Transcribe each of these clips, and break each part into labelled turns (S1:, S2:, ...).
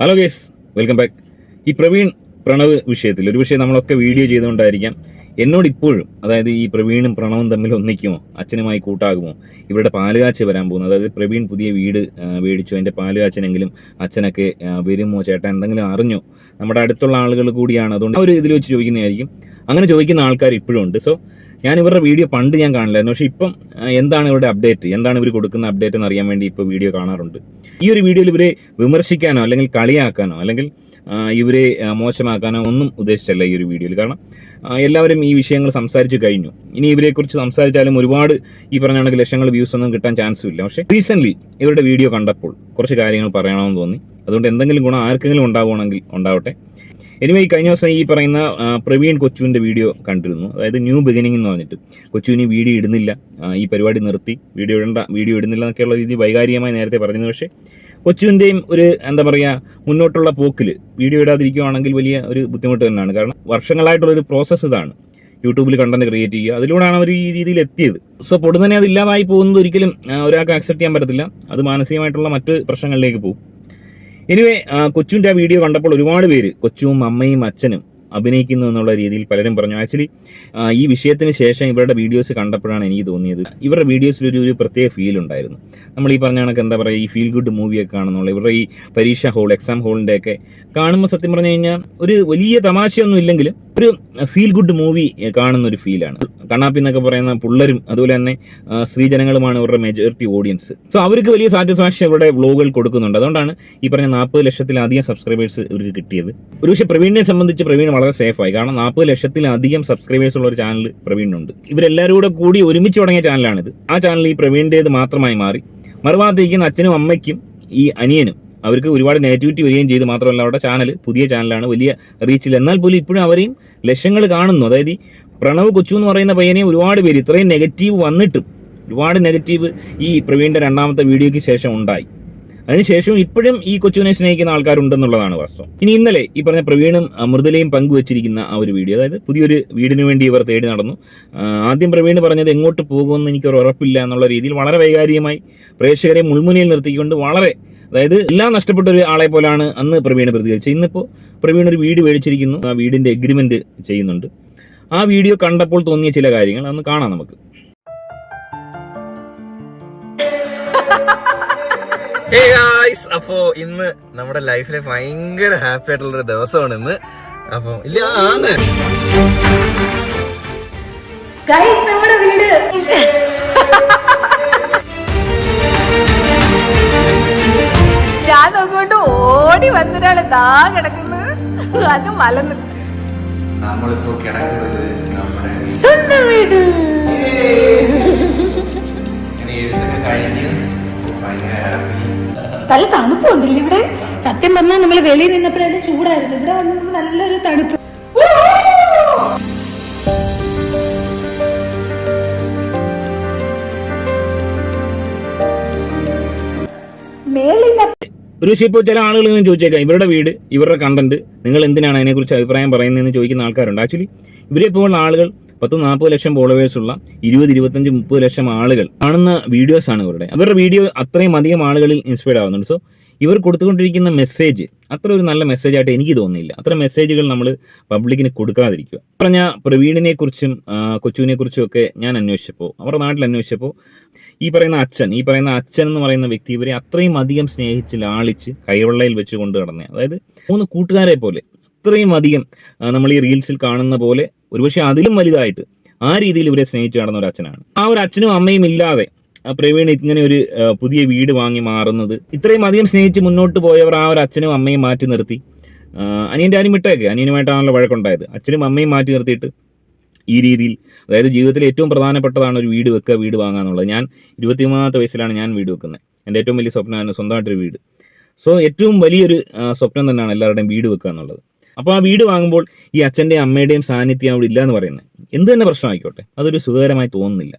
S1: Hello guys welcome back ഈ പ്രവീൺ പ്രണവ് വിഷയത്തിൽ ഒരു വിഷയം നമ്മളൊക്കെ വീഡിയോ ചെയ്തുകൊണ്ടായിരിക്കാം. എന്നോട് ഇപ്പോഴും അതായത് ഈ പ്രവീണും പ്രണവും തമ്മിൽ ഒന്നിക്കുമോ? അച്ഛനുമായി കൂട്ടാകുമോ? ഇവരുടെ പാലുകാച്ച് വരാൻ പോകുന്നു. അതായത് പ്രവീൺ പുതിയ വീട് മേടിച്ചു. അതിന്റെ പാലുകാച്ചനെങ്കിലും അച്ഛനൊക്കെ വരുമോ? ചേട്ടൻ എന്തെങ്കിലും അറിഞ്ഞോ? നമ്മുടെ അടുത്തുള്ള ആളുകൾ കൂടിയാണ്. അതുകൊണ്ട് അവർ ഇതിൽ വെച്ച് ചോദിക്കുന്നതായിരിക്കും. അങ്ങനെ ചോദിക്കുന്ന ആൾക്കാർ ഇപ്പോഴും ഉണ്ട്. സോ ഞാൻ ഇവരുടെ വീഡിയോ പണ്ട് ഞാൻ കാണില്ലായിരുന്നു. പക്ഷേ ഇപ്പം എന്താണ് ഇവരുടെ അപ്ഡേറ്റ്? എന്താണ് ഇവർ കൊടുക്കുന്ന അപ്ഡേറ്റ് എന്ന് അറിയാൻ വേണ്ടി ഇപ്പോൾ വീഡിയോ കാണാറുണ്ട്. ഈ ഒരു വീഡിയോയിൽ ഇവരെ വിമർശിക്കാനോ അല്ലെങ്കിൽ കളിയാക്കാനോ അല്ലെങ്കിൽ ഇവരെ മോശമാക്കാനോ ഒന്നും ഉദ്ദേശിച്ചല്ല ഈ ഒരു വീഡിയോയിൽ. കാരണം എല്ലാവരും ഈ വിഷയങ്ങൾ സംസാരിച്ചു കഴിഞ്ഞു. ഇനി ഇവരെക്കുറിച്ച് സംസാരിച്ചാലും ഒരുപാട് ഈ പറഞ്ഞ കണക്ക് ലക്ഷങ്ങൾ വ്യൂസ് ഒന്നും കിട്ടാൻ ചാൻസും ഇല്ല. പക്ഷേ റീസെന്റ്ലി ഇവരുടെ വീഡിയോ കണ്ടപ്പോൾ കുറച്ച് കാര്യങ്ങൾ പറയണമെന്ന് തോന്നി. അതുകൊണ്ട് എന്തെങ്കിലും ഗുണം ആർക്കെങ്കിലും ഉണ്ടാവുകയാണെങ്കിൽ ഉണ്ടാവട്ടെ. എനിവേ ഈ കഴിഞ്ഞ ദിവസം ഈ പറയുന്ന പ്രവീൺ കൊച്ചുവിന്റെ വീഡിയോ കണ്ടിരുന്നു. അതായത് ന്യൂ ബിഗിനിങ് എന്ന് പറഞ്ഞിട്ട്. കൊച്ചുവിന് വീഡിയോ ഇടുന്നില്ല. ഈ പരിപാടി നിർത്തി. വീഡിയോ ഇടണ്ട വീഡിയോ ഇടുന്നില്ല എന്നൊക്കെയുള്ള രീതി വൈകാരികമായി നേരത്തെ പറഞ്ഞിരുന്നു. പക്ഷേ കൊച്ചുവിന്റെയും ഒരു എന്താ പറയുക മുന്നോട്ടുള്ള പോക്കിൽ വീഡിയോ ഇടാതിരിക്കുകയാണെങ്കിൽ വലിയ ഒരു ബുദ്ധിമുട്ട് തന്നെയാണ്. കാരണം വർഷങ്ങളായിട്ടുള്ള ഒരു പ്രോസസ്സ് ഇതാണ് യൂട്യൂബിൽ കണ്ടന്റ് ക്രിയേറ്റ് ചെയ്യുക. അതിലൂടെയാണ് അവർ ഈ രീതിയിൽ എത്തിയത്. സോ പൊടുന്നനെ അത് ഇല്ലാതായി പോകുന്നത് ഒരിക്കലും ഒരാൾക്ക് അക്സെപ്റ്റ് ചെയ്യാൻ പറ്റത്തില്ല. അത് മാനസികമായിട്ടുള്ള മറ്റ് പ്രശ്നങ്ങളിലേക്ക് പോകും. എനിവേ കൊച്ചുവിന്റെ ആ വീഡിയോ കണ്ടപ്പോൾ ഒരുപാട് പേര് കൊച്ചുവും അമ്മയും അച്ഛനും അഭിനയിക്കുന്നു എന്നുള്ള രീതിയിൽ പലരും പറഞ്ഞു. ആക്ച്വലി ഈ വിഷയത്തിന് ശേഷം ഇവരുടെ വീഡിയോസ് കണ്ടപ്പോഴാണ് എനിക്ക് തോന്നിയത്. ഇവരുടെ വീഡിയോസിൽ ഒരു ഒരു പ്രത്യേക ഫീൽ ഉണ്ടായിരുന്നു. നമ്മൾ ഈ പറഞ്ഞ കണക്ക് എന്താ പറയുക ഈ ഫീൽ ഗുഡ് മൂവിയൊക്കെ കാണുന്നുള്ള ഇവരുടെ ഈ പരീക്ഷ ഹോൾ എക്സാം ഹോളിന്റെ ഒക്കെ കാണുമ്പോൾ സത്യം പറഞ്ഞു കഴിഞ്ഞാൽ ഒരു വലിയ തമാശയൊന്നും ഇല്ലെങ്കിലും ഒരു ഫീൽ ഗുഡ് മൂവി കാണുന്ന ഒരു ഫീലാണ് കണ്ണാപ്പി എന്നൊക്കെ പറയുന്ന പിള്ളേരും അതുപോലെ തന്നെ സ്ത്രീജനങ്ങളുമാണ് ഇവരുടെ മെജോറിറ്റി ഓഡിയൻസ് സോ അവർക്ക് വലിയ സാറ്റിസ്ഫാക്ഷൻ ഇവരുടെ വ്ലോഗുകൾ കൊടുക്കുന്നുണ്ട്. അതുകൊണ്ടാണ് ഈ പറഞ്ഞ നാൽപ്പത് ലക്ഷത്തിലധികം സബ്സ്ക്രൈബേഴ്സ് ഇവർക്ക് കിട്ടിയത്. ഒരു പക്ഷേ പ്രവീണിനെ സംബന്ധിച്ച് പ്രവീൺ വളരെ സേഫായി കാരണം നാൽപ്പത് ലക്ഷത്തിലധികം സബ്സ്ക്രൈബേഴ്സ് ഉള്ള ഒരു ചാനൽ പ്രവീണിനുണ്ട്. ഇവരെല്ലാവരും കൂടെ കൂടി ഒരുമിച്ച് തുടങ്ങിയ ചാനലാണിത് ആ ചാനൽ ഈ പ്രവീണിന്റേത് മാത്രമായി മാറി. മറുഭാഗത്തേക്കുന്ന അച്ഛനും അമ്മയ്ക്കും ഈ അനിയനും അവർക്ക് ഒരുപാട് നെഗറ്റിവിറ്റി വരികയും ചെയ്ത്. മാത്രമല്ല അവരുടെ ചാനൽ പുതിയ ചാനലാണ് വലിയ റീച്ചിൽ എന്നാൽ പോലും ഇപ്പോഴും അവരെയും ലക്ഷങ്ങൾ കാണുന്നു. അതായത് ഈ പ്രണവ് കൊച്ചു എന്ന് പറയുന്ന പയ്യനെ ഒരുപാട് പേര് ഇത്രയും നെഗറ്റീവ് വന്നിട്ടും ഒരുപാട് നെഗറ്റീവ് ഈ പ്രവീണിന്റെ രണ്ടാമത്തെ വീഡിയോയ്ക്ക് ശേഷം ഉണ്ടായി. അതിനുശേഷം ഇപ്പോഴും ഈ കൊച്ചുവിനെ സ്നേഹിക്കുന്ന ആൾക്കാരുണ്ടെന്നുള്ളതാണ് വാസ്തവം. ഇനി ഇന്നലെ ഈ പറഞ്ഞ പ്രവീണും മൃദുലയും പങ്കുവച്ചിരിക്കുന്ന ആ ഒരു വീഡിയോ അതായത് പുതിയൊരു വീടിന് വേണ്ടി ഇവർ തേടി നടന്നു. ആദ്യം പ്രവീണ് പറഞ്ഞത് എങ്ങോട്ട് പോകുമെന്ന് എനിക്ക് ഒരു ഉറപ്പില്ല എന്നുള്ള രീതിയിൽ വളരെ വൈകാരികമായി പ്രേക്ഷകരെ മുൾമുനയിൽ നിർത്തിക്കൊണ്ട് വളരെ അതായത് എല്ലാം നഷ്ടപ്പെട്ട ഒരു ആളെ പോലാണ് അന്ന് പ്രവീണ് പ്രതികരിച്ചത്. ഇന്നിപ്പോൾ പ്രവീൺ ഒരു വീട് മേടിച്ചിരിക്കുന്നു. ആ വീടിന്റെ എഗ്രിമെന്റ് ചെയ്യുന്നുണ്ട്. ആ വീഡിയോ കണ്ടപ്പോൾ തോന്നിയ ചില കാര്യങ്ങൾ അന്ന് കാണാം നമുക്ക്.
S2: Hey guys, അപ്പോ ഇന്ന് നമ്മുടെ ലൈഫിലെ ഭയങ്കര ഹാപ്പി ആയിട്ടുള്ള ഒരു ദിവസമാണ് ഇന്ന്. അപ്പൊ ഇല്ല ആന്ന്.
S3: നമ്മുടെ വീട്. ഞാൻ നോക്കിക്കൊണ്ട് ഓടി വന്നൊരാൾ ദാ കിടക്കുന്നത് അത് മലന്ന്.
S2: നമ്മളിപ്പോ കിടക്കുന്നത്
S3: നല്ല തണുപ്പുണ്ടല്ലേ ഇവിടെ? സത്യം പറഞ്ഞാൽ നമ്മൾ വെളിയിൽ നിന്നപ്പോഴും ചൂടായിരുന്നു. ഇവിടെ വന്ന് നല്ലൊരു തണുപ്പ്.
S1: ഒരു പക്ഷേ ഇപ്പോൾ ചില ആളുകൾ ഇങ്ങനെ ചോദിച്ചേക്കാം. ഇവരുടെ വീട് ഇവരുടെ കണ്ടന്റ് നിങ്ങൾ എന്തിനാണ് അതിനെക്കുറിച്ച് അഭിപ്രായം പറയുന്നതെന്ന് ചോദിക്കുന്ന ആൾക്കാരുണ്ട്. ആക്ച്വലി ഇവരെ പോലുള്ള ആളുകൾ പത്ത് നാൽപ്പത് ലക്ഷം ഫോളോവേഴ്സ് ഉള്ള ഇരുപത് ഇരുപത്തഞ്ച് മുപ്പത് ലക്ഷം ആളുകൾ കാണുന്ന വീഡിയോസ് ആണ് ഇവരുടെ. ഇവരുടെ വീഡിയോ അത്രയും അധികം ആളുകളിൽ ഇൻസ്പയർഡ് ആവുന്നുണ്ട്. സോ ഇവർ കൊടുത്തുകൊണ്ടിരിക്കുന്ന മെസ്സേജ് അത്ര ഒരു നല്ല മെസ്സേജായിട്ട് എനിക്ക് തോന്നുന്നില്ല. അത്ര മെസ്സേജുകൾ നമ്മൾ പബ്ലിക്കിന് കൊടുക്കാതിരിക്കുക. പറഞ്ഞ പ്രവീണിനെ കുറിച്ചും കൊച്ചുവിനെ കുറിച്ചും ഒക്കെ ഞാൻ അന്വേഷിച്ചപ്പോൾ അവരുടെ നാട്ടിൽ അന്വേഷിച്ചപ്പോൾ ഈ പറയുന്ന അച്ഛൻ ഈ പറയുന്ന അച്ഛൻ എന്ന് പറയുന്ന വ്യക്തി ഇവരെ അത്രയും അധികം സ്നേഹിച്ച് ലാളിച്ച് കൈവെള്ളയിൽ വെച്ച് കൊണ്ട് കടന്നേ അതായത് മൂന്ന് കൂട്ടുകാരെ പോലെ അത്രയും അധികം നമ്മൾ ഈ റീൽസിൽ കാണുന്ന പോലെ ഒരുപക്ഷെ അതിലും വലുതായിട്ട് ആ രീതിയിൽ ഇവരെ സ്നേഹിച്ച് നടന്ന ഒരു അച്ഛനാണ് ആ ഒരു അച്ഛനും അമ്മയും ഇല്ലാതെ പ്രവീൺ ഇങ്ങനെ ഒരു പുതിയ വീട് വാങ്ങി മാറുന്നത് ഇത്രയും അധികം സ്നേഹിച്ച് മുന്നോട്ട് പോയവർ ആ ഒരു അച്ഛനും അമ്മയും മാറ്റി നിർത്തി. അനിയന്റെ ആരും വിട്ടേക്ക്. അനിയനുമായിട്ടാണല്ലോ വഴക്കുണ്ടായത്. അച്ഛനും അമ്മയും മാറ്റി നിർത്തിയിട്ട് ഈ രീതിയിൽ അതായത് ജീവിതത്തിൽ ഏറ്റവും പ്രധാനപ്പെട്ടതാണ് ഒരു വീട് വെക്കുക വീട് വാങ്ങുക എന്നുള്ളത് ഞാൻ ഇരുപത്തിമൂന്നാമത്തെ വയസ്സിലാണ് ഞാൻ വീട് വെക്കുന്നത്. എന്റെ ഏറ്റവും വലിയ സ്വപ്നമാണ് സ്വന്തമായിട്ടൊരു വീട്. സോ ഏറ്റവും വലിയൊരു സ്വപ്നം തന്നെയാണ് എല്ലാവരുടെയും വീട് വെക്കുക എന്നുള്ളത്. അപ്പോൾ ആ വീട് വാങ്ങുമ്പോൾ ഈ അച്ഛന്റെയും അമ്മയുടെയും സാന്നിധ്യം അവിടെ ഇല്ല എന്ന് പറയുന്നത്. എന്ത് തന്നെ പ്രശ്നമായിക്കോട്ടെ അതൊരു സുഖകരമായി തോന്നുന്നില്ല.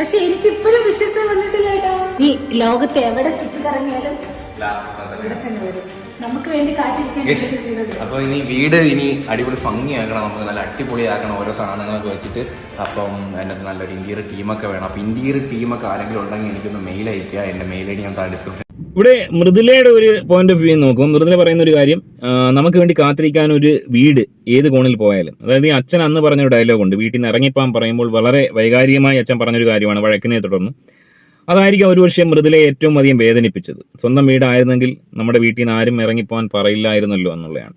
S3: പക്ഷെ എനിക്ക് ഇപ്പോഴും വിശ്വസം വന്നിട്ടില്ല കേട്ടോ. ഈ ലോകത്ത് എവിടെ ചുറ്റിക്കറങ്ങിയാലും നമുക്ക് വേണ്ടി
S2: അപ്പൊ ഇനി വീട് ഇനി അടിപൊളി ഭംഗിയാക്കണം. നമുക്ക് നല്ല അടിപൊളിയാക്കണം ഓരോ സാധനങ്ങളൊക്കെ വെച്ചിട്ട്. അപ്പം എന്റെ നല്ലൊരു ഇന്റീരിയർ ടീമൊക്കെ വേണം. അപ്പൊ ഇന്റീരിയർ ടീമൊക്കെ ആരെങ്കിലും ഉണ്ടെങ്കിൽ എനിക്കൊന്ന് മെയിൽ അയക്കുക എന്റെ മെയിൽ ഐ ഡി ഞാൻ താഴെ ഡിസ്ക്രിപ്ഷൻ
S1: ഇവിടെ മൃദുലയുടെ ഒരു പോയിന്റ് ഓഫ് വ്യൂ നോക്കുമ്പോൾ മൃദുല പറയുന്ന ഒരു കാര്യം നമുക്ക് വേണ്ടി കാത്തിരിക്കാൻ ഒരു വീട് ഏത് കോണിൽ പോയാലും. അതായത് ഈ അച്ഛൻ അന്ന് പറഞ്ഞൊരു ഡയലോഗ് ഉണ്ട്. വീട്ടിൽ നിന്ന് ഇറങ്ങിപ്പോകാൻ പറയുമ്പോൾ വളരെ വൈകാരികമായി അച്ഛൻ പറഞ്ഞൊരു കാര്യമാണ് വഴക്കിനെ തുടർന്ന്. അതായിരിക്കും ഒരു പക്ഷേ മൃദുലയെ ഏറ്റവും അധികം വേദനിപ്പിച്ചത്. സ്വന്തം വീടായിരുന്നെങ്കിൽ നമ്മുടെ വീട്ടിൽ നിന്ന് ആരും ഇറങ്ങിപ്പോകാൻ പറയില്ലായിരുന്നല്ലോ എന്നുള്ളതാണ്.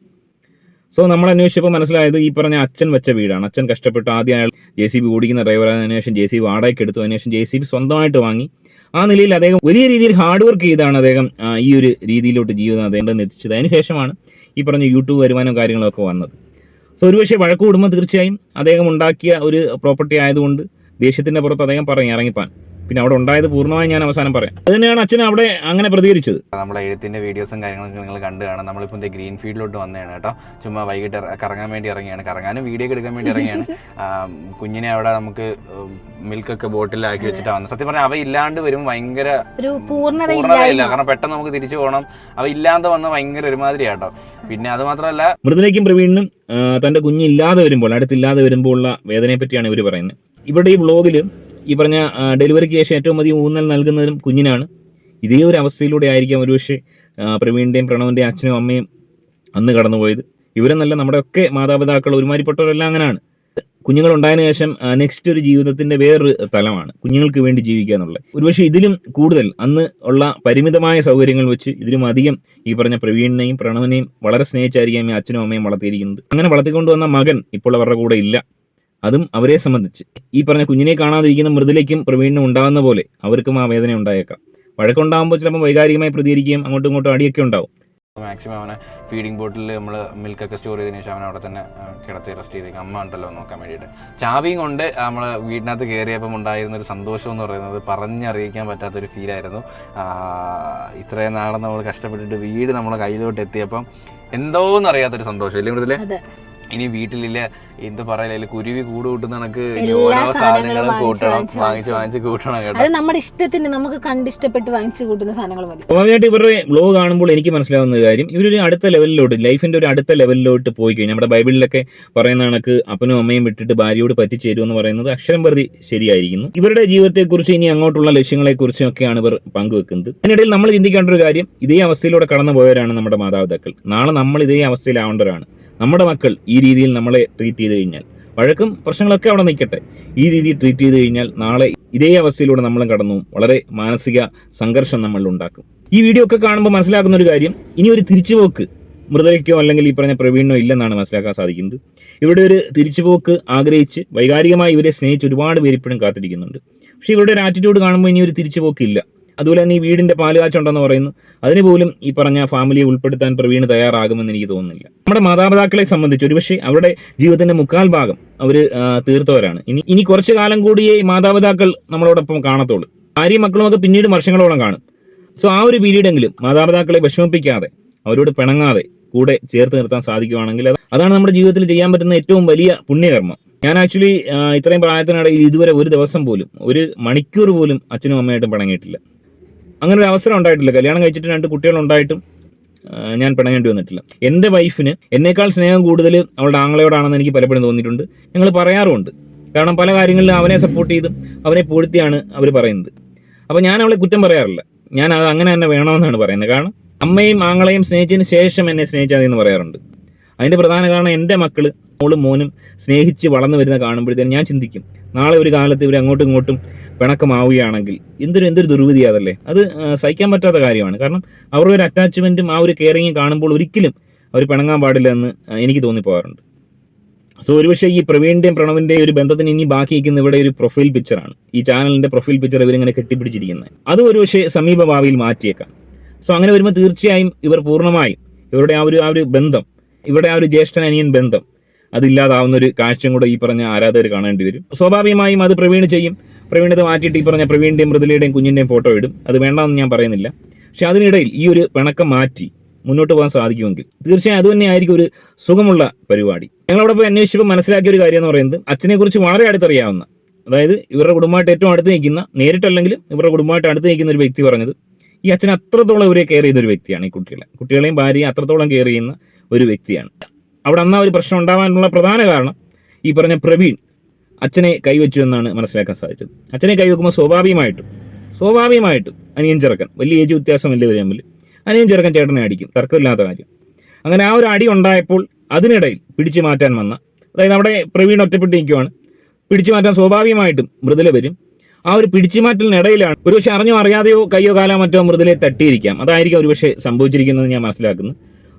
S1: സോ നമ്മൾ അന്വേഷിച്ചപ്പോൾ മനസ്സിലായത് ഈ പറഞ്ഞ അച്ഛൻ വെച്ച വീടാണ്. അച്ഛൻ കഷ്ടപ്പെട്ട് ആദ്യം അയാൾ ജെ സി ബി ഓടിക്കുന്ന ഡ്രൈവറായതിനു ശേഷം ജെ സി ബി വാടകയ്ക്ക് എടുത്തു. അതിനുശേഷം ജെ സി ബി സ്വന്തമായിട്ട് വാങ്ങി. ആ നിലയിൽ അദ്ദേഹം വലിയ രീതിയിൽ ഹാർഡ് വർക്ക് ചെയ്താണ് അദ്ദേഹം ഈ ഒരു രീതിയിലോട്ട് ജീവിതം അദ്ദേഹം എത്തിച്ചത് അതിനുശേഷമാണ് ഈ പറഞ്ഞ യൂട്യൂബ് വരുമാനം കാര്യങ്ങളൊക്കെ വന്നത്. സോ ഒരുപക്ഷെ വഴക്ക് കുടുംബം തീർച്ചയായും അദ്ദേഹം ഉണ്ടാക്കിയ ഒരു പ്രോപ്പർട്ടി ആയതുകൊണ്ട് ദേഷ്യത്തിന്റെ പുറത്ത് അദ്ദേഹം പറഞ്ഞു ഇറങ്ങിപ്പാൻ. പിന്നെ അവിടെ ഉണ്ടായത് പൂർണമായും ഞാൻ അവസാനം പറയാം. അത് തന്നെയാണ് അച്ഛൻ അവിടെ അങ്ങനെ പ്രതികരിച്ചത്.
S2: നമ്മുടെ എഴുത്തിന്റെ വീഡിയോസും കാര്യങ്ങളൊക്കെ നിങ്ങൾ കണ്ടു കാണാം. നമ്മളിപ്പോൾ ഇതേ ഗ്രീൻ ഫീൽഡിലോട്ട് വന്നതാണ് കേട്ടോ. ചുമ്മാ വൈകിട്ട് കറങ്ങാൻ വേണ്ടി ഇറങ്ങിയാണ്. കറങ്ങാനും വീഡിയോ ഒക്കെ എടുക്കാൻ വേണ്ടി ഇറങ്ങിയാണ്. കുഞ്ഞിനെ അവിടെ നമുക്ക് മിൽക്ക് മിൽക്കൊക്കെ ബോട്ടിലാക്കി വെച്ചിട്ടാണ് വന്നത്. സത്യം പറഞ്ഞാൽ അവ ഇല്ലാണ്ട് വരും ഭയങ്കര
S3: ഒരു
S2: പൂർണതയില്ല. കാരണം പെട്ടെന്ന് നമുക്ക് തിരിച്ചു പോകണം അവ ഇല്ലാതെ വന്ന ഭയങ്കര ഒരുമാതിരി കേട്ടോ. പിന്നെ അത് മാത്രമല്ല
S1: മൃദുലയ്ക്കും പ്രവീണിനും തന്റെ കുഞ്ഞില്ലാതെ വരുമ്പോൾ അടുത്തില്ലാതെ വരുമ്പോൾ ഉള്ള വേദനയെ പറ്റിയാണ് ഇവർ പറയുന്നത്. ഇവിടെ ഈ വ്ളോഗിൽ ഈ പറഞ്ഞ ഡെലിവറിക്ക് ശേഷം ഏറ്റവും അധികം ഊന്നൽ നൽകുന്നതും കുഞ്ഞിനാണ്. ഇതേ ഒരു അവസ്ഥയിലൂടെ ആയിരിക്കാം ഒരുപക്ഷെ പ്രവീണിന്റെയും പ്രണവിന്റെയും അച്ഛനും അമ്മയും അന്ന് കടന്നുപോയത്. ഇവരെന്നല്ല നമ്മുടെ ഒക്കെ മാതാപിതാക്കൾ ഒരുമാതിരിപ്പെട്ടവരെല്ലാം അങ്ങനെയാണ് കുഞ്ഞുങ്ങൾ ഉണ്ടായതിനു ശേഷം നെക്സ്റ്റ് ഒരു ജീവിതത്തിന്റെ വേറൊരു തലമാണ് കുഞ്ഞുങ്ങൾക്ക് വേണ്ടി ജീവിക്കുക എന്നുള്ളത്. ഒരുപക്ഷെ ഇതിലും കൂടുതൽ അന്ന് ഉള്ള പരിമിതമായ സൗകര്യങ്ങൾ വെച്ച് ഇതിലും അധികം ഈ പറഞ്ഞ പ്രവീണിനെയും പ്രണവിനെയും വളരെ സ്നേഹിച്ചായിരിക്കാം ഈ അച്ഛനും അമ്മയും വളർത്തിയിരിക്കുന്നത്. അങ്ങനെ വളർത്തിക്കൊണ്ടുവന്ന മകൻ ഇപ്പോൾ അവരുടെ കൂടെ ഇല്ല. അതും അവരെ സംബന്ധിച്ച്. ഈ പറഞ്ഞ കുഞ്ഞിനെ കാണാതിരിക്കുന്ന മൃദുലയ്ക്കും പ്രവീണിനും ഉണ്ടാകുന്ന പോലെ അവർക്കും ആ വേദന ഉണ്ടായേക്കാം. വഴക്കുണ്ടാകുമ്പോൾ ചിലപ്പോൾ വൈകാരികമായി പ്രതികരിക്കുകയും അങ്ങോട്ടും ഇങ്ങോട്ടും അടിയൊക്കെ ഉണ്ടാവും.
S2: മാക്സിമം അവനെ ഫീഡിംഗ് ബോട്ടിൽ നമ്മൾ മിൽക്കൊക്കെ സ്റ്റോർ ചെയ്തതിന് ശേഷം അവനെ അവിടെ തന്നെ കിടത്തി റെസ്റ്റ് ചെയ്തേക്കും. അമ്മ ഉണ്ടല്ലോ എന്ന് നോക്കാൻ വേണ്ടിയിട്ട്. ചാവിയും കൊണ്ട് നമ്മൾ വീടിനകത്ത് കയറിയപ്പം ഉണ്ടായിരുന്ന ഒരു സന്തോഷം എന്ന് പറയുന്നത് പറഞ്ഞറിയിക്കാൻ പറ്റാത്തൊരു ഫീലായിരുന്നു ഇത്രയും നാളെ നമ്മൾ കഷ്ടപ്പെട്ടിട്ട് വീട് നമ്മളെ കയ്യിലോട്ട് എത്തിയപ്പം എന്തോന്നറിയാത്തൊരു സന്തോഷം. ഇല്ലേ മൃദുലേ?
S3: അതെ.
S2: ഇനി വീട്ടിലില്ല എന്ത് പറയല കുരുവി കൂട് കൂട്ടുന്ന കണക്ക് ഓരോ
S3: സാധനങ്ങളും
S2: കൂട്ടണം
S3: വാങ്ങിച്ച്
S2: വാങ്ങിച്ച്. കൂട്ടണം കേട്ടോ.
S3: അത് നമ്മുടെ ഇഷ്ടത്തിന് നമുക്ക് കണ്ടിഷ്ടപ്പെട്ട് വാങ്ങിച്ച് കൂട്ടുന്ന സാധനങ്ങൾ മതി.
S1: സ്വാഭാവികമായിട്ട് ഇവരുടെ ബ്ലോഗ് കാണുമ്പോൾ എനിക്ക് മനസ്സിലാവുന്ന ഒരു കാര്യം ഇവരൊരു അടുത്ത ലെവലിലോട്ട് ലൈഫിന്റെ ഒരു അടുത്ത ലെവലിലോട്ട് പോയി കഴിഞ്ഞാൽ നമ്മുടെ ബൈബിളിലൊക്കെ പറയുന്ന കണക്ക് അപ്പനും അമ്മയും വിട്ടിട്ട് ഭാര്യയോട് പറ്റിച്ചേരും എന്ന് പറയുന്നത് അക്ഷരം പ്രതി ശരിയായിരിക്കുന്നു. ഇവരുടെ ജീവിതത്തെക്കുറിച്ച് ഇനി അങ്ങോട്ടുള്ള ലക്ഷ്യങ്ങളെക്കുറിച്ചും ഒക്കെയാണ് ഇവർ പങ്കുവെക്കുന്നത്. അതിനിടയിൽ നമ്മൾ ചിന്തിക്കേണ്ട ഒരു കാര്യം ഇതേ അവസ്ഥയിലൂടെ കടന്നു പോയവരാണ് നമ്മുടെ മാതാപിതാക്കൾ. നാളെ നമ്മൾ ഇതേ അവസ്ഥയിലാവേണ്ടവരാണ്. നമ്മുടെ മക്കൾ ഈ രീതിയിൽ നമ്മളെ ട്രീറ്റ് ചെയ്ത് കഴിഞ്ഞാൽ. വഴക്കും പ്രശ്നങ്ങളൊക്കെ അവിടെ നിൽക്കട്ടെ. ഈ രീതിയിൽ ട്രീറ്റ് ചെയ്ത് കഴിഞ്ഞാൽ നാളെ ഇതേ അവസ്ഥയിലൂടെ നമ്മളും കടന്നു. വളരെ മാനസിക സംഘർഷം നമ്മൾ ഉണ്ടാക്കും. ഈ വീഡിയോ ഒക്കെ കാണുമ്പോൾ മനസ്സിലാക്കുന്ന ഒരു കാര്യം ഇനി ഒരു തിരിച്ചുപോക്ക് മൃതരയ്ക്കോ അല്ലെങ്കിൽ ഈ പറഞ്ഞ പ്രവീണിനോ ഇല്ലെന്നാണ് മനസ്സിലാക്കാൻ സാധിക്കുന്നത്. ഇവിടെ ഒരു തിരിച്ചുപോക്ക് ആഗ്രഹിച്ച് വൈകാരികമായി ഇവരെ സ്നേഹിച്ച് ഒരുപാട് പേര് ഇപ്പോഴും കാത്തിരിക്കുന്നുണ്ട്. പക്ഷേ ഇവരുടെ ഒരു ആറ്റിറ്റ്യൂഡ് കാണുമ്പോൾ ഇനി ഒരു തിരിച്ചുപോക്ക് ഇല്ല. അതുപോലെ തന്നെ ഈ വീടിന്റെ പാലുകാച്ചുണ്ടെന്ന് പറയുന്നു. അതിന് പോലും ഈ പറഞ്ഞ ഫാമിലിയെ ഉൾപ്പെടുത്താൻ പ്രവീണ് തയ്യാറാകുമെന്ന് എനിക്ക് തോന്നുന്നില്ല. നമ്മുടെ മാതാപിതാക്കളെ സംബന്ധിച്ച് ഒരുപക്ഷെ അവരുടെ ജീവിതത്തിന്റെ മുക്കാൽ ഭാഗം അവർ തീർത്തവരാണ്. ഇനി ഇനി കുറച്ചു കാലം കൂടിയേ മാതാപിതാക്കൾ നമ്മളോടൊപ്പം കാണത്തുള്ളൂ. ഭാര്യയും മക്കളും ഒക്കെ പിന്നീട് വർഷങ്ങളോളം കാണും. സോ ആ ഒരു പീരീഡെങ്കിലും മാതാപിതാക്കളെ വിഷമിപ്പിക്കാതെ അവരോട് പിണങ്ങാതെ കൂടെ ചേർത്ത് നിർത്താൻ സാധിക്കുവാണെങ്കിൽ അതാണ് നമ്മുടെ ജീവിതത്തിൽ ചെയ്യാൻ പറ്റുന്ന ഏറ്റവും വലിയ പുണ്യകർമ്മം. ഞാൻ ആക്ച്വലി ഇത്രയും പ്രായത്തിനിടയിൽ ഇതുവരെ ഒരു ദിവസം പോലും ഒരു മണിക്കൂർ പോലും അച്ഛനും അമ്മയായിട്ടും പിണങ്ങിയിട്ടില്ല. അങ്ങനെ ഒരു അവസരം ഉണ്ടായിട്ടില്ല. കല്യാണം കഴിച്ചിട്ട് രണ്ട് കുട്ടികളുണ്ടായിട്ടും ഞാൻ പിണങ്ങേണ്ടി വന്നിട്ടില്ല. എന്റെ വൈഫിന് എന്നേക്കാൾ സ്നേഹം കൂടുതൽ അവളുടെ ആങ്ങളയോടാണെന്ന് എനിക്ക് പലപ്പോഴും തോന്നിയിട്ടുണ്ട്. ഞങ്ങൾ പറയാറുമുണ്ട്. കാരണം പല കാര്യങ്ങളിലും അവനെ സപ്പോർട്ട് ചെയ്ത് അവനെ പൂഴ്ത്തിയാണ് അവർ പറയുന്നത്. അപ്പോൾ ഞാൻ അവളെ കുറ്റം പറയാറില്ല. ഞാൻ അത് അങ്ങനെ തന്നെ വേണമെന്നാണ് പറയുന്നത്. കാരണം അമ്മയും ആങ്ങളെയും സ്നേഹിച്ചതിന് ശേഷം എന്നെ സ്നേഹിച്ചാൽ മതി എന്ന് പറയാറുണ്ട്. അതിന്റെ പ്രധാന കാരണം എന്റെ മക്കൾ മോളും മോനും സ്നേഹിച്ച് വളർന്നു വരുന്ന കാണുമ്പോഴത്തേനും ഞാൻ ചിന്തിക്കും നാളെ ഒരു കാലത്ത് ഇവർ അങ്ങോട്ടും ഇങ്ങോട്ടും പിണക്കമാവുകയാണെങ്കിൽ എന്തൊരു എന്തൊരു ദുർവിധി അതല്ലേ അത് സഹിക്കാൻ പറ്റാത്ത കാര്യമാണ്. കാരണം അവരുടെ ഒരു അറ്റാച്ച്മെന്റും ആ ഒരു കെയറിങ്ങും കാണുമ്പോൾ ഒരിക്കലും അവർ പിണങ്ങാൻ പാടില്ല എന്ന് എനിക്ക് തോന്നിപ്പോകാറുണ്ട്. സോ ഒരുപക്ഷെ ഈ പ്രവീണിന്റെയും പ്രണവിന്റെയും ഒരു ബന്ധത്തിന് ഇനി ബാക്കി നിൽക്കുന്ന ഇവിടെ ഒരു പ്രൊഫൈൽ പിക്ചറാണ് ഈ ചാനലിന്റെ പ്രൊഫൈൽ പിക്ചർ ഇവരിങ്ങനെ കെട്ടിപ്പിടിച്ചിരിക്കുന്നത്. അത് ഒരുപക്ഷെ സമീപഭാവിയിൽ മാറ്റിയേക്കാം. സോ അങ്ങനെ വരുമ്പോൾ തീർച്ചയായും ഇവർ പൂർണമായും ഇവരുടെ ആ ഒരു ആ ഒരു ബന്ധം ഇവിടെ ആ ഒരു ജ്യേഷ്ഠൻ അനിയൻ ബന്ധം അതില്ലാതാവുന്ന ഒരു കാഴ്ചയും കൂടെ ഈ പറഞ്ഞ ആരാധകർ കാണേണ്ടി വരും. സ്വാഭാവികമായും അത് പ്രവീൺ ചെയ്യും. പ്രവീണത് മാറ്റിയിട്ട് ഈ പറഞ്ഞ പ്രവീണിന്റെയും മൃദുലയുടെയും കുഞ്ഞിന്റെയും ഫോട്ടോ ഇടും. അത് വേണ്ടെന്ന് ഞാൻ പറയുന്നില്ല. പക്ഷെ അതിനിടയിൽ ഈ ഒരു പിണക്കം മാറ്റി മുന്നോട്ട് പോകാൻ സാധിക്കുമെങ്കിൽ തീർച്ചയായും അത് തന്നെയായിരിക്കും ഒരു സുഖമുള്ള പരിപാടി. ഞങ്ങളവിടെ പോയി അന്വേഷിച്ചപ്പോൾ മനസ്സിലാക്കിയ ഒരു കാര്യം എന്ന് പറയുന്നത് അച്ഛനെ കുറിച്ച് വളരെ അടുത്തറിയാവുന്ന അതായത് ഇവരുടെ കുടുംബമായിട്ട് ഏറ്റവും അടുത്ത് നിൽക്കുന്ന നേരിട്ടല്ലെങ്കിലും ഇവരുടെ കുടുംബമായിട്ട് അടുത്ത് നിൽക്കുന്ന ഒരു വ്യക്തി പറഞ്ഞത് ഈ അച്ഛൻ അത്രത്തോളം ഇവരെ കെയർ ചെയ്തൊരു വ്യക്തിയാണ് ഈ കുട്ടികളെ. കുട്ടികളെയും ഭാര്യയും അത്രത്തോളം കെയർ ചെയ്യുന്ന ഒരു വ്യക്തിയാണ്. അവിടെ അന്ന് ഒരു പ്രശ്നം ഉണ്ടാകാനുള്ള പ്രധാന കാരണം ഈ പറഞ്ഞ പ്രവീൺ അച്ഛനെ കൈവച്ചു എന്നാണ് മനസ്സിലാക്കാൻ സാധിച്ചത്. അച്ഛനെ കൈവെക്കുമ്പോൾ സ്വാഭാവികമായിട്ടും സ്വാഭാവികമായിട്ടും അനിയൻ ചെറുക്കൻ വലിയ ഏജ് വ്യത്യാസമില്ല ഇവർ തമ്മിൽ. അനിയൻ ചെറുക്കൻ ചേട്ടനെ അടിക്കും തർക്കമില്ലാത്ത കാര്യം. അങ്ങനെ ആ ഒരു അടി ഉണ്ടായപ്പോൾ അതിനിടയിൽ പിടിച്ചു മാറ്റാൻ വന്ന അതായത് അവിടെ പ്രവീൺ ഒറ്റപ്പെട്ട് നിൽക്കുവാണ്. പിടിച്ചു മാറ്റാൻ സ്വാഭാവികമായിട്ടും മൃദുല വരും. ആ ഒരു പിടിച്ചു പിടിച്ചുമാറ്റലിനിടയിലാണ് ഒരുപക്ഷെ അറിഞ്ഞോ അറിയാതെയോ കയ്യോ കാലോ മറ്റോ മൃദുലെ തട്ടിയിരിക്കാം. അതായിരിക്കും ഒരുപക്ഷെ സംഭവിച്ചിരിക്കുന്നത് ഞാൻ മനസ്സിലാക്കുന്നു.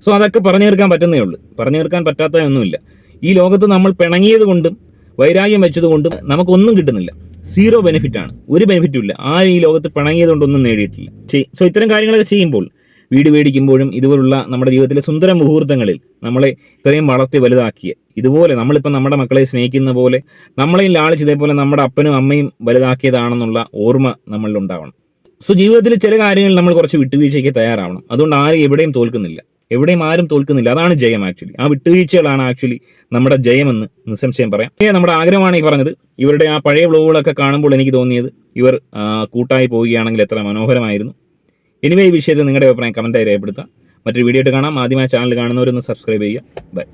S1: സോ അതൊക്കെ പറഞ്ഞു തീർക്കാൻ പറ്റുന്നേ ഉള്ളൂ. പറഞ്ഞു തീർക്കാൻ പറ്റാത്തതൊന്നുമില്ല ഈ ലോകത്ത് നമ്മൾ പിണങ്ങിയത് കൊണ്ടും വൈരാഗ്യം വെച്ചതുകൊണ്ടും നമുക്കൊന്നും കിട്ടുന്നില്ല. സീറോ ബെനിഫിറ്റ് ആണ്. ഒരു ബെനിഫിറ്റും ഇല്ല. ആരും ഈ ലോകത്ത് പിണങ്ങിയത് കൊണ്ടൊന്നും നേടിയിട്ടില്ല. സോ ഇത്തരം കാര്യങ്ങളൊക്കെ ചെയ്യുമ്പോൾ വീട് മേടിക്കുമ്പോഴും ഇതുപോലുള്ള നമ്മുടെ ജീവിതത്തിലെ സുന്ദര മുഹൂർത്തങ്ങളിൽ നമ്മളെ ഇത്രയും വളർത്തി വലുതാക്കിയ ഇതുപോലെ നമ്മളിപ്പോൾ നമ്മുടെ മക്കളെ സ്നേഹിക്കുന്ന പോലെ നമ്മളെയും ലാളിച്ച് ഇതേപോലെ നമ്മുടെ അപ്പനും അമ്മയും വലുതാക്കിയതാണെന്നുള്ള ഓർമ്മ നമ്മളിൽ ഉണ്ടാവണം. സോ ജീവിതത്തിൽ ചില കാര്യങ്ങൾ നമ്മൾ കുറച്ച് വിട്ടുവീഴ്ചയ്ക്ക് തയ്യാറാവണം. അതുകൊണ്ട് ആരും എവിടെയും തോൽക്കുന്നില്ല. എവിടെയും ആരും തോൽക്കുന്നില്ല. അതാണ് ജയം ആക്ച്വലി ആ വിട്ടുവീഴ്ചകളാണ് ആക്ച്വലി നമ്മുടെ ജയമെന്ന് നിസ്സംശയം പറയാം. ഇനി നമ്മുടെ ആഗ്രഹമാണ് ഈ പറഞ്ഞത്. ഇവരുടെ ആ പഴയ വ്ളോഗുകളൊക്കെ കാണുമ്പോൾ എനിക്ക് തോന്നിയത് ഇവർ കൂട്ടായി പോവുകയാണെങ്കിൽ എത്ര മനോഹരമായിരുന്നു. എനിവേ ഈ വിഷയത്തിൽ നിങ്ങളുടെ അഭിപ്രായം കമന്റായി രേഖപ്പെടുത്താം മറ്റൊരു വീഡിയോ ആയിട്ട് കാണാം. ആദ്യമായി ചാനൽ കാണുന്നവരൊന്ന് സബ്സ്ക്രൈബ് ചെയ്യുക. ബൈ